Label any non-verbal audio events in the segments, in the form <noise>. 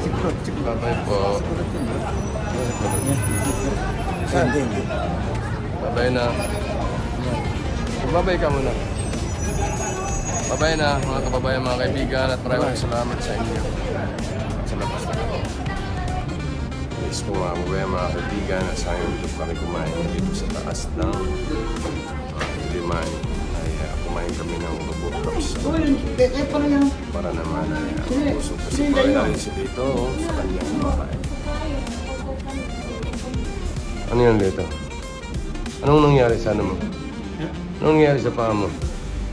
Sikurot, sikurot. Bye-bye po. Sanding. Bye-bye na. Bye-bye ka muna. Bye-bye na mga kababayan, mga kaibigan at maraming salamat sa inyo. Sa labas na ako. Please po mga kababayan, mga kaibigan, at sa ngayon dito kami kumain dito sa taas ng uh, Liman. Kumain kami ng lubog cups para naman ay uh, busog kasi kumain si dito sa kanyang babae. Ano yan dito? Anong nangyari sa ano mo? Anong nangyari sa paa mo?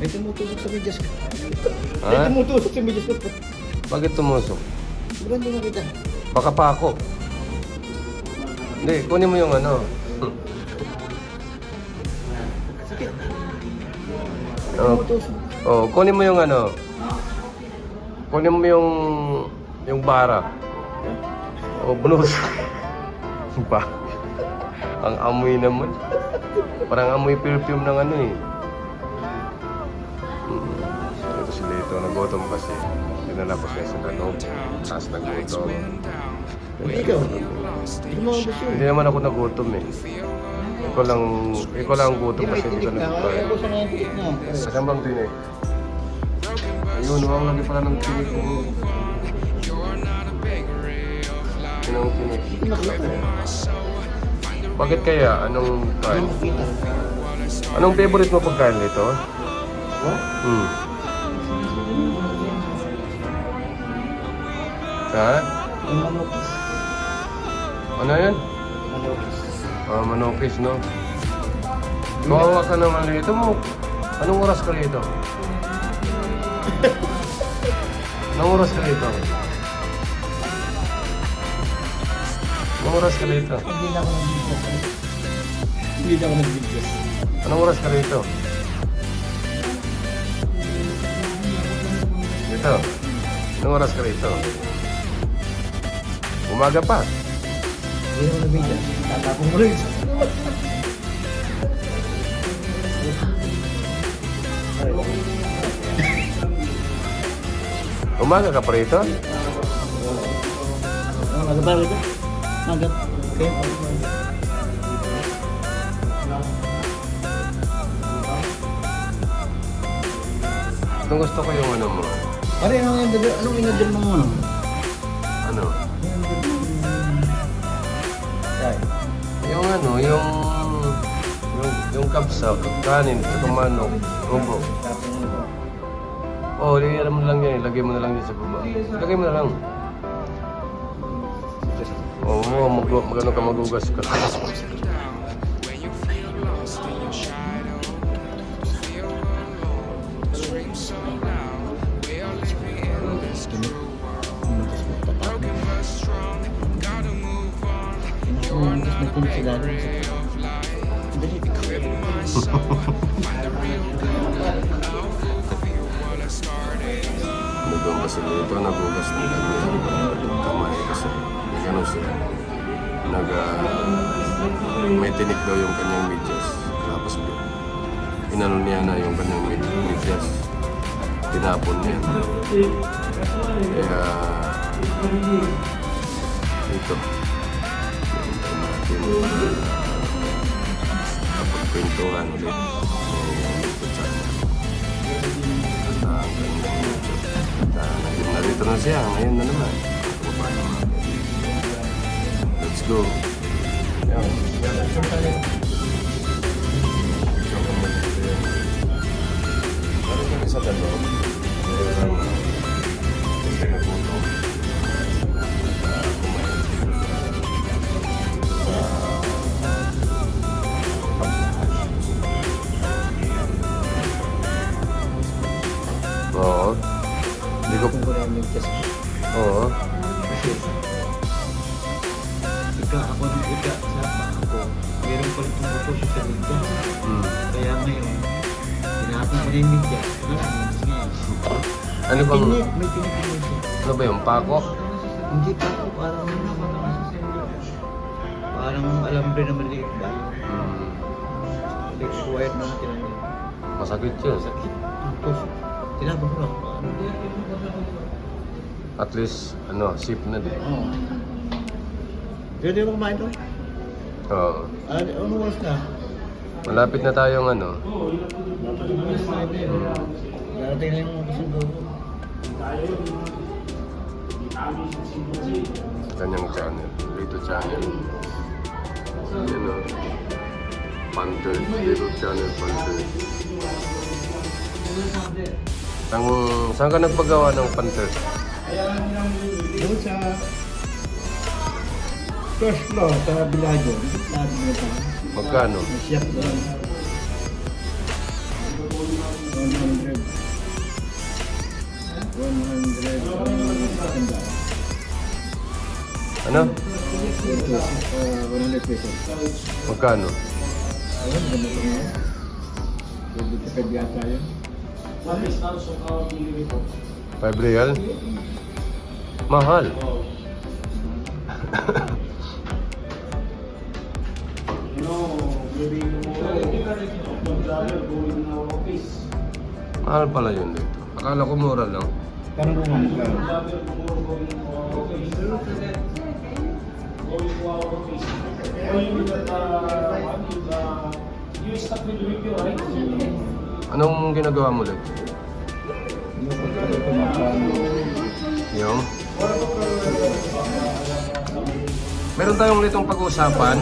May tumutusok sa medyas ko. May Ha? tumutusok sa medyas ko. Bakit tumusok? Diba hindi makita? Baka pa ako. Hindi, kunin mo yung ano. Oh, oh, kunin mo yung ano. Kunin mo yung yung bara. O, oh, bunus. <laughs> ba? Ang amoy naman. Parang amoy perfume ng ano eh. Mm. Ito si Lito, nagutom kasi. Dinala ko siya sa kanog. Tapos nagutom. Hindi naman ako nagutom eh. Ikaw lang, ikaw lang ang gutom kasi hindi ka tinik na. Kaya nagkain. ko sa ngayon tinik na. Saan bang tinik? Ayun, wala lagi pala ng tinik ko. Yun ang tinik. Bakit kaya? Anong kain? Anong favorite mo pagkain nito? Hmm. Ha? Ano yan? Manokis. Ah, manokis, no? Kawawa ka naman dito mo. Anong oras ka dito? Anong oras ka dito? Anong oras ka dito? Hindi na ako nag-videos. Hindi na ako nag-videos. Anong oras ka dito? Dito. Anong oras ka dito? Umaga pa. Hindi na ako nag-videos. Tatapong mo rin. Umaga ka pa rito? Ang nagabalo ko. Magap. Kaya po. Itong gusto ko yung ano mo. Pare, anong anong in-order mo? Ano? Yung ano, yung... Yung, yung kapsa, kanin, sa manok, mo. Oh, lagyan mo lang yan. Lagay mo na lang yan sa baba. Lagay mo na lang. Oo, oh, mag, mag, ano ka magugas ka. May tinik sa lalim. Dali. Nagawang kasi dito, nagugas ng kanyang kamay kasi may ganun siya. Nag, ah, may tinik daw yung kanyang medyas. Tapos inano niya na yung kanyang med- medyas. Tinapon niya. Kaya ito. Ganda ng YouTube. Ah, nandito- Narito na siya. Ngayon na naman. Kababayan mga kaibigan. Let's go. Yan. Yan. Hindi ko... Kung na yung mintis ko. Oo. Kasi, ika ako ng ika sa ako. Meron pa rin tumutusok sa medyas. Hmm. Kaya ngayon, tinapon ko na yung nga. Ano bang... Tinik, may tinik yung medyas. Ano ba yung pako? Hindi pa ako, parang... Parang Parang alambre na maliit ba? Hmm. Electric wire na tinanong. Masakit yun. Sakit. Tapos, tinapon ko lang. At least, ano, safe na din. Oo. Pwede mo kumain to? Oo. Ano, ano oras na? Malapit na tayong ano. Darating na yung kasundo ko. Kanyang channel. Dito channel. Yan o. Panther. Dito channel Panther. Ang, saan ka nagpagawa ng Panther? Doon sa first floor sa Bilago. Lahat mo ito. Magkano? Shop doon. 100. 100. Ano? 100 pesos. Magkano? Ayun, ganito nga. Pwede ka yata yun. 5 real? Mahal. <laughs> Mahal pala yun dito. Akala ko mura lang. Parang kung ano ka. Anong ginagawa mo ulit? Yung? Meron tayong litong pag-uusapan.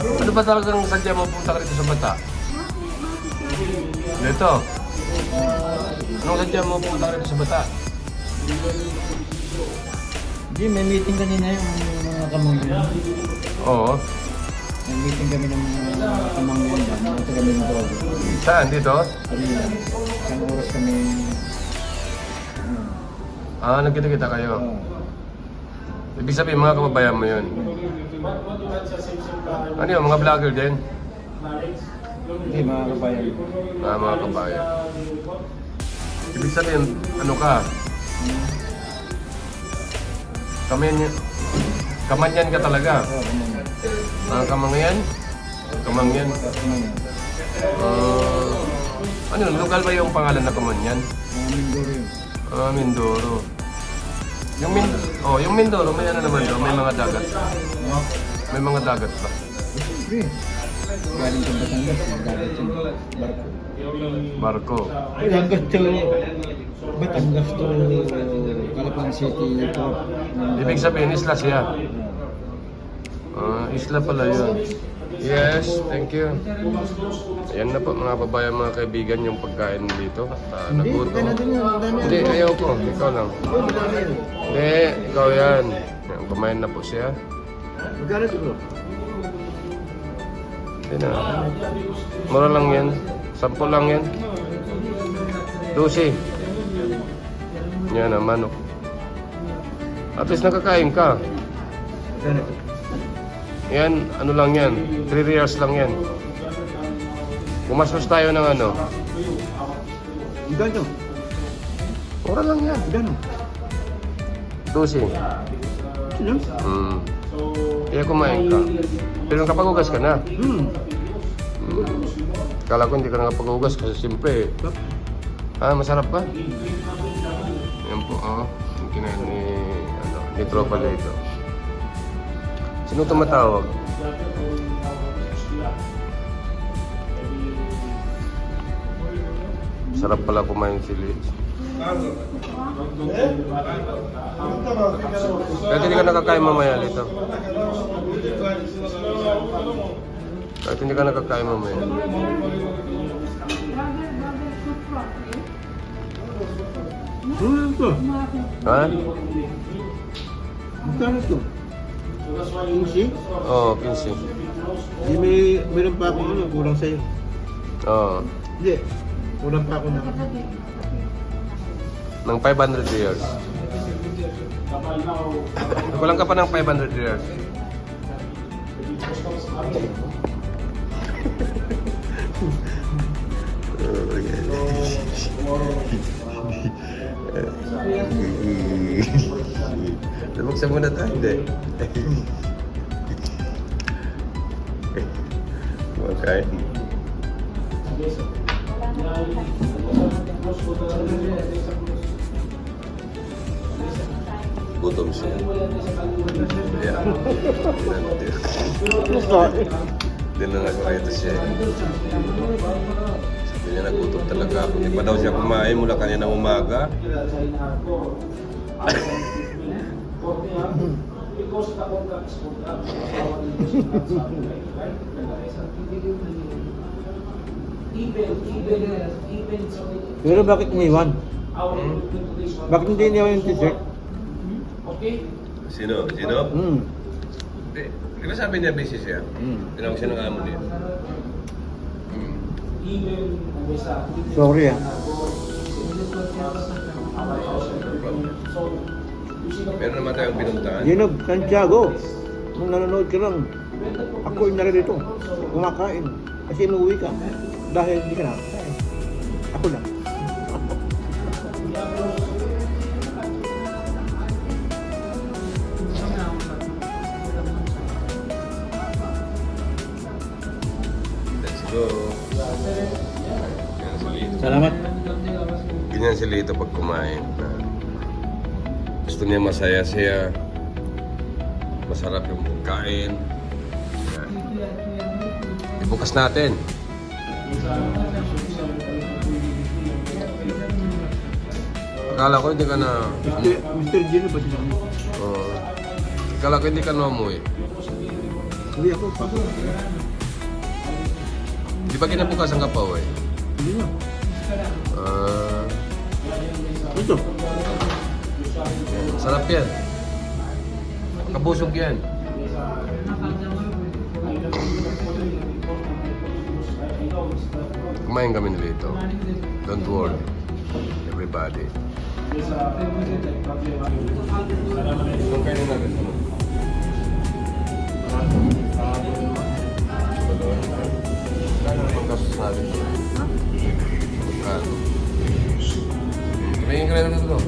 Ano ba talagang sadya mo punta ka rito sa bata? Dito. Anong sadya mo punta ka rito sa bata? Hindi, may meeting kanina yung mga kamangyan. Oo. May meeting kami ng mga kamangyan dyan. Ito kami ng Togo. Saan? Dito? Kanina, isang oras kami ano, Ah, nagkita-kita kayo. oh, Ibig sabihin, mga kababayan mo yun. Ano yun, mga vlogger din? Hindi, mga kabayan. Ah, mga kabayan. Ibig sabihin, ano ka? Kamanyan, kamanyan ka talaga. Oo, kamangyan. Ah, kamangyan? Kamangyan. Kamangyan. Ah, ano yun, lugal ba yung pangalan na kamanyan? Mga Mindoro yun. Ah, Mindoro. Yung Min oh, yung Mindoro, may ano naman doon, may mga dagat. May mga dagat ba? Siyempre. Galing sa Batangas, nagdagat yung barko. Barko. Batangas to, Batangas to, Calapan City to. Ibig sabihin, isla siya. Ah, isla pala yun. Yes, thank you. Ayan na po mga babayan, mga kaibigan, yung pagkain dito. Ah, Hindi, nagutom. pagkain natin yun. Ang dami Hindi, yan. ayaw ko. Ikaw lang. Yan? Hindi, ikaw yan. Yan, kumain na po siya. Magkano bro? Hindi na. Mura lang yan. Sampo lang yan. Dosi. Yan ang manok. At least nakakain ka. Ito? Yan, ano lang yan. 3 years lang yan. Pumastos tayo ng ano. Magkano? Mura lang yan. Magkano? Dosi. Sino? Hmm. Kaya kumain ka. Pero nakapagugas ka na. Hmm. Hmm. Kala ko hindi ka nakapagugas kasi siyempre, Bak- ah, masarap ba? Yan po, oh. Yung kinain ni, ano, ni Tropa Lito. Sino tumatawag? Sarap pala kumain si Liz. Kahit hindi ka nakakain mamaya dito. Kahit hindi ka nakakain mamaya. Ano ito? Ha? Magkano ito? Ingsi? Oo, oh, 15. Hindi may, meron pa ako ano, kulang sa'yo. Oo. Hindi, kulang pa ako na. Ng 500 years. Kulang ka pa ng 500 years. <laughs> Eh, eh, eh. Nabuksan muna tayo, hindi. Kumakain. Gutom siya. Yeah. Hindi na nagpakita siya niya nagutom talaga ako. Hindi pa daw siya kumain mula kanina umaga. Pero bakit iniwan? Hmm? Bakit hindi iniwan yung t-shirt? Sino? Sino? Hmm. Di, di ba sabi niya busy siya? Hmm. Tinawag siya ng amo niya. Hmm. Sorry ah. Meron naman tayong pinuntahan. Ginog, Santiago. Kung nanonood ka lang, ako yung narito. Kumakain. Kasi inuwi ka. Dahil hindi ka nakakain. Ako lang. Let's go. Salamat. Ganyan si Lito pag kumain. Gusto niya masaya siya. Masarap yung pagkain. Ibukas natin. Akala ko hindi ka na... Mr. Mr. Gino ba siya? Oo. akala ko hindi ka na umuwi. Hindi ako. Pasok. Di ba kinabukasan ka pa uwi? Hindi na. Ah, Ito. Sarap yan. Kabusog yan. Kumain kami nilito. Don't worry. Everybody. Kung kayo na gusto mo. Kano naman gastos natin? Kano? Tumingin ka na ito.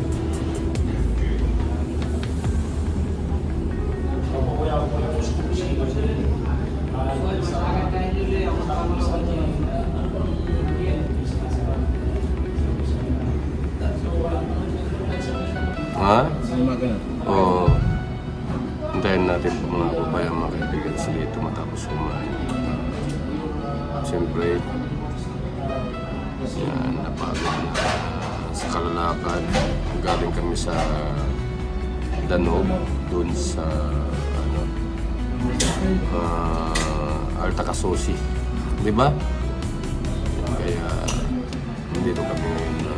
Ha? Oo. Hintayin natin po mga kababayan, mga kaibigan sila ito matapos kumain. Siyempre, yan, napagod na sa kalalakad. Galing kami sa Danog, dun sa ano, uh, Alta Casusi. Di ba? Kaya, nandito kami ngayon na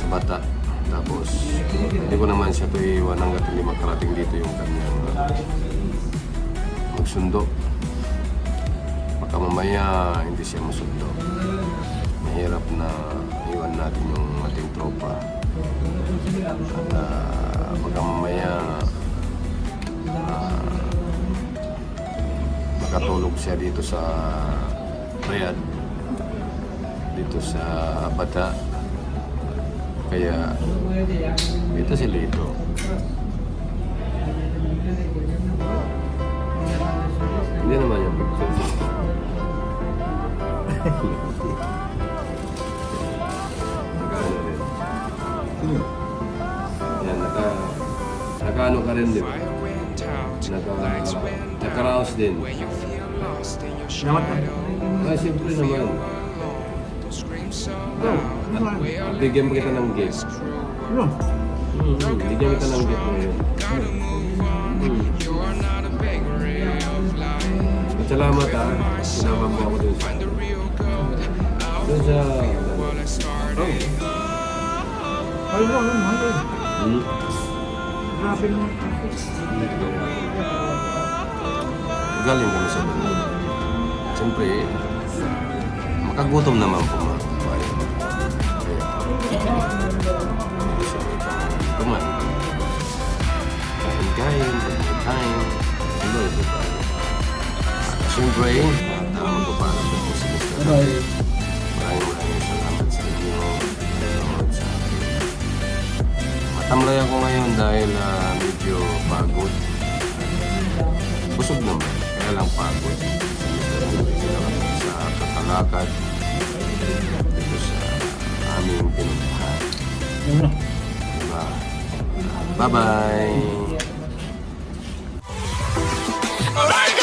sa bata. Tapos, hindi ko naman siya ito iiwan hanggat hindi makarating dito yung kanyang uh, magsundo. Baka mamaya hindi siya masundo. Mahirap na iwan natin yung ating tropa. At uh, baka mamaya uh, makatulog siya dito sa Riyadh dito sa Bata. Kaya ito si Lito hindi naman yung <laughs> picture Nakaano ka rin, di ba? Naka... Nakaraos din. Salamat ka. Ah, siyempre naman. Oh, ano ba? Bigyan mo kita ng gift. Ano? Hmm, bigyan kita ng gift ngayon. Hmm. At salamat ha. Sinama mo ako dun sa... Dun sa... Oh. Ayun lang, ayun, mahal yun. Galing kami sa Manila. Siyempre, makagutom naman po mga. Kaya, kumain. Kain-kain, kain Hello, everybody. At siyempre, at uh, magpapalam na po si Tamlay ako ngayon dahil uh, medyo pagod. Busog naman, kaya lang pagod. Sa kakalakad dito sa aming pinuntahan. Diba? Bye-bye! Alright!